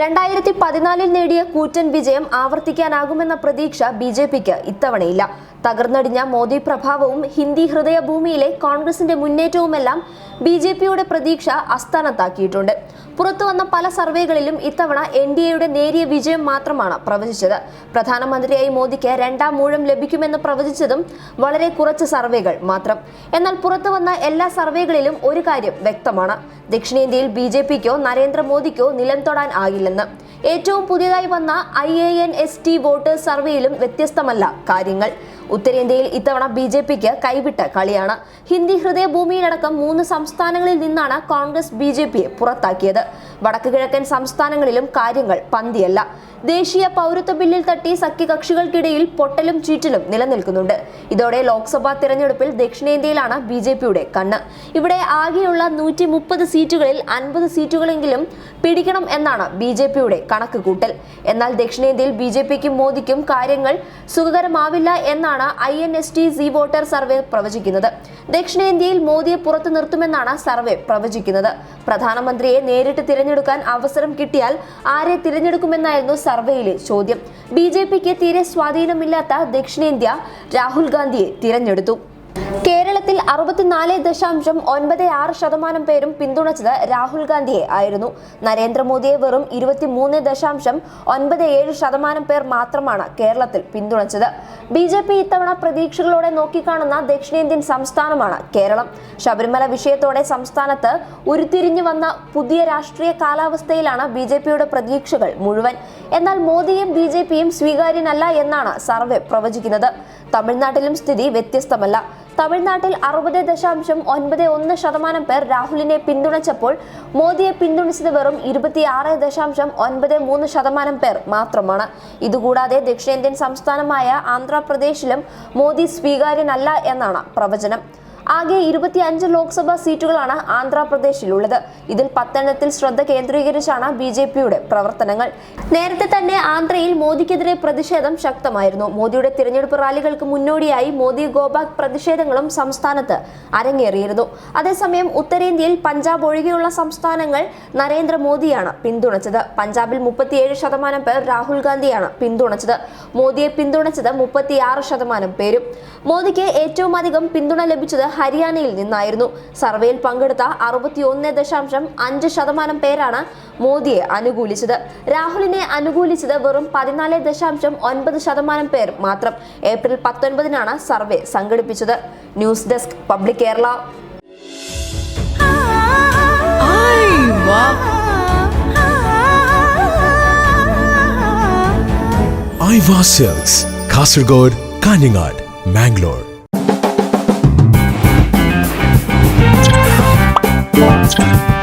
രണ്ടായിരത്തി പതിനാലിൽ നേടിയ കൂറ്റൻ വിജയം ആവർത്തിക്കാനാകുമെന്ന പ്രതീക്ഷ ബി ജെ പിക്ക് ഇത്തവണയില്ല. തകർന്നടിഞ്ഞ മോദി പ്രഭാവവും ഹിന്ദി ഹൃദയഭൂമിയിലെ കോൺഗ്രസിന്റെ മുന്നേറ്റവുമെല്ലാം ബി ജെ പിയുടെ പ്രതീക്ഷ അസ്ഥാനത്താക്കിയിട്ടുണ്ട്. പുറത്തു വന്ന പല സർവേകളിലും ഇത്തവണ എൻ ഡി എയുടെ നേരിയ വിജയം മാത്രമാണ് പ്രവചിച്ചത്. പ്രധാനമന്ത്രിയായി മോദിക്ക് രണ്ടാം മൂഴം ലഭിക്കുമെന്ന് പ്രവചിച്ചതും വളരെ കുറച്ച് സർവേകൾ മാത്രം. എന്നാൽ പുറത്തുവന്ന എല്ലാ സർവേകളിലും ഒരു കാര്യം വ്യക്തമാണ്. ദക്ഷിണേന്ത്യയിൽ ബി ജെ പിക്കോ നരേന്ദ്രമോദിക്കോ നിലം തൊടാൻ ആകില്ലെന്ന് ഏറ്റവും പുതിയതായി വന്ന I A N S T voters സർവേയിലും വ്യത്യസ്തമല്ല കാര്യങ്ങൾ. ഉത്തരേന്ത്യയിൽ ഇത്തവണ ബി ജെ പിക്ക് കൈവിട്ട കളിയാണ്. ഹിന്ദി ഹൃദയഭൂമിയിലടക്കം മൂന്ന് സംസ്ഥാനങ്ങളിൽ നിന്നാണ് കോൺഗ്രസ് ബി ജെ പിയെ പുറത്താക്കിയത്. വടക്കു കിഴക്കൻ സംസ്ഥാനങ്ങളിലും കാര്യങ്ങൾ പന്തിയല്ല. ദേശീയ പൗരത്വ ബില്ലിൽ തട്ടി സഖ്യകക്ഷികൾക്കിടയിൽ പൊട്ടലും ചീറ്റലും നിലനിൽക്കുന്നുണ്ട്. ഇതോടെ ലോക്സഭാ തിരഞ്ഞെടുപ്പിൽ ദക്ഷിണേന്ത്യയിലാണ് ബി ജെ പിയുടെ കണ്ണ്. ഇവിടെ ആകെയുള്ള നൂറ്റി മുപ്പത് സീറ്റുകളിൽ അൻപത് സീറ്റുകളെങ്കിലും പിടിക്കണം എന്നാണ് ബി ജെ പിയുടെ കണക്ക് കൂട്ടൽ. എന്നാൽ ദക്ഷിണേന്ത്യയിൽ ബി ജെ പിക്കും മോദിക്കും കാര്യങ്ങൾ സുഖകരമാവില്ല എന്നാണ് I N S T C voter survey പ്രവചിക്കുന്നത്. ദക്ഷിണേന്ത്യയിൽ മോദിയെ പുറത്തു നിർത്തുമെന്നാണ് സർവേ പ്രവചിക്കുന്നത്. പ്രധാനമന്ത്രിയെ നേരിട്ട് തിരഞ്ഞെടുക്കാൻ അവസരം കിട്ടിയാൽ ആരെ തിരഞ്ഞെടുക്കുമെന്നായിരുന്നു സർവേയിലെ ചോദ്യം. ബി ജെ പിക്ക് തീരെ സ്വാധീനമില്ലാത്ത ദക്ഷിണേന്ത്യ രാഹുൽ ഗാന്ധിയെ തിരഞ്ഞെടുത്തു. കേരളത്തിൽ അറുപത്തിനാല് ദശാംശം ഒൻപത് ആറ് ശതമാനം പേരും പിന്തുണച്ചത് രാഹുൽ ഗാന്ധിയെ ആയിരുന്നു. നരേന്ദ്രമോദിയെ വെറും ഇരുപത്തിമൂന്ന് ദശാംശം ഒൻപത് ഏഴ് ശതമാനം പേർ മാത്രമാണ് കേരളത്തിൽ പിന്തുണച്ചത്. ബി ജെ പി ഇത്തവണ പ്രതീക്ഷകളോടെ നോക്കിക്കാണുന്ന ദക്ഷിണേന്ത്യൻ സംസ്ഥാനമാണ് കേരളം. ശബരിമല വിഷയത്തോടെ സംസ്ഥാനത്ത് ഉരുത്തിരിഞ്ഞു വന്ന പുതിയ രാഷ്ട്രീയ കാലാവസ്ഥയിലാണ് ബി ജെ പിയുടെ പ്രതീക്ഷകൾ മുഴുവൻ. എന്നാൽ മോദിയും ബി ജെ പിയും സ്വീകാര്യനല്ല എന്നാണ് സർവേ പ്രവചിക്കുന്നത്. തമിഴ്നാട്ടിലും സ്ഥിതി വ്യത്യസ്തമല്ല. തമിഴ്നാട്ടിൽ അറുപത് ദശാംശം ഒൻപത് ഒന്ന് ശതമാനം പേർ രാഹുലിനെ പിന്തുണച്ചപ്പോൾ മോദിയെ പിന്തുണച്ചത് വെറും ഇരുപത്തിയാറ് ദശാംശം ഒൻപത് മൂന്ന് ശതമാനം പേർ മാത്രമാണ്. ഇതുകൂടാതെ ദക്ഷിണേന്ത്യൻ സംസ്ഥാനമായ ആന്ധ്രാപ്രദേശിലും മോദി സ്വീകാര്യനല്ല എന്നാണ് പ്രവചനം. ആകെ ഇരുപത്തിയഞ്ച് ലോക്സഭാ സീറ്റുകളാണ് ആന്ധ്രാപ്രദേശിലുള്ളത്. ഇതിൽ പത്തെണ്ണത്തിൽ ശ്രദ്ധ കേന്ദ്രീകരിച്ചാണ് ബി ജെ പിയുടെ പ്രവർത്തനങ്ങൾ. നേരത്തെ തന്നെ ആന്ധ്രയിൽ മോദിക്കെതിരെ പ്രതിഷേധം ശക്തമായിരുന്നു. മോദിയുടെ തിരഞ്ഞെടുപ്പ് റാലികൾക്ക് മുന്നോടിയായി മോദി ഗോബാക്ക് പ്രതിഷേധങ്ങളും സംസ്ഥാനത്ത് അരങ്ങേറിയിരുന്നു. അതേസമയം ഉത്തരേന്ത്യയിൽ പഞ്ചാബ് ഒഴികെയുള്ള സംസ്ഥാനങ്ങൾ നരേന്ദ്രമോദിയാണ് പിന്തുണച്ചത്. പഞ്ചാബിൽ മുപ്പത്തിയേഴ് ശതമാനം പേർ രാഹുൽ ഗാന്ധിയാണ് പിന്തുണച്ചത്. മോദിയെ പിന്തുണച്ചത് മുപ്പത്തിയാറ് ശതമാനം പേരും. മോദിക്ക് ഏറ്റവും അധികം പിന്തുണ ലഭിച്ചത് ഹരിയാനയിൽ നിന്നായിരുന്നു. സർവേയിൽ പങ്കെടുത്ത അറുപത്തിയൊന്ന് ദശാംശം അഞ്ച് ശതമാനം പേരാണ് മോദിയെ അനുകൂലിച്ചത്. രാഹുലിനെ അനുകൂലിച്ചത് വെറും പതിനാല് ദശാംശം ഒൻപത് ശതമാനം പേർ മാത്രം. ഏപ്രിൽ പത്തൊൻപതിനാണ് സർവേ സംഘടിപ്പിച്ചത്. News desk public Kerala. I വാസ് സെൽസ് കാസർഗോഡ് കാഞ്ഞങ്ങാട് മാംഗ്ലൂർ. Thank you.